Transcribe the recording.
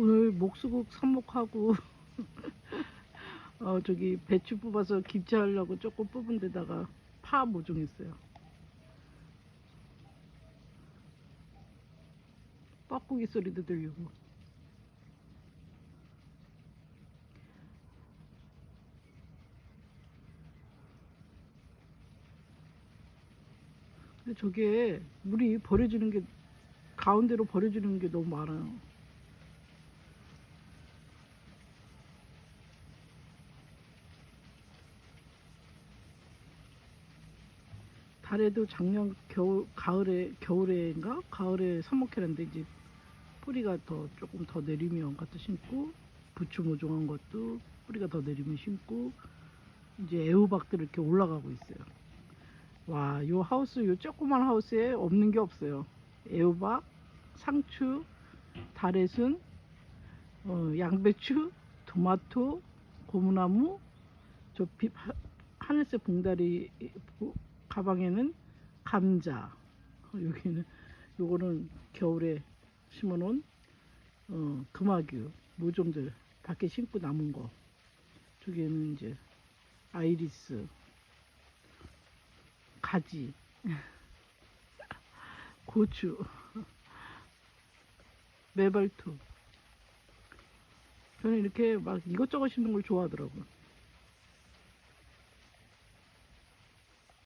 오늘 목수국 삽목하고 어 저기 배추 뽑아서 김치 하려고 조금 뽑은 데다가 파 모종했어요. 뻐꾸기 소리도 들리고. 근데 저게 물이 버려지는 게 가운데로 버려지는 게 너무 많아요. 달에도 작년 겨울 가을에 겨울에인가 가을에 삽목해놨는데 이제 뿌리가 더 조금 더 내리면 갖다 심고 부추 모종한 것도 뿌리가 더 내리면 심고 이제 애호박들 이렇게 올라가고 있어요. 와, 요 하우스 요 조그만 하우스에 없는 게 없어요. 애호박, 상추, 달래순, 어, 양배추, 토마토, 고무나무, 저 비, 하, 하늘색 봉다리 보- 가방에는 감자, 어, 여기는 요거는 겨울에 심어놓은 어, 금화규 모종들 밖에 심고 남은 거. 저기에는 이제 아이리스, 가지, 고추, 메발토. 저는 이렇게 막 이것저것 심는 걸 좋아하더라고요.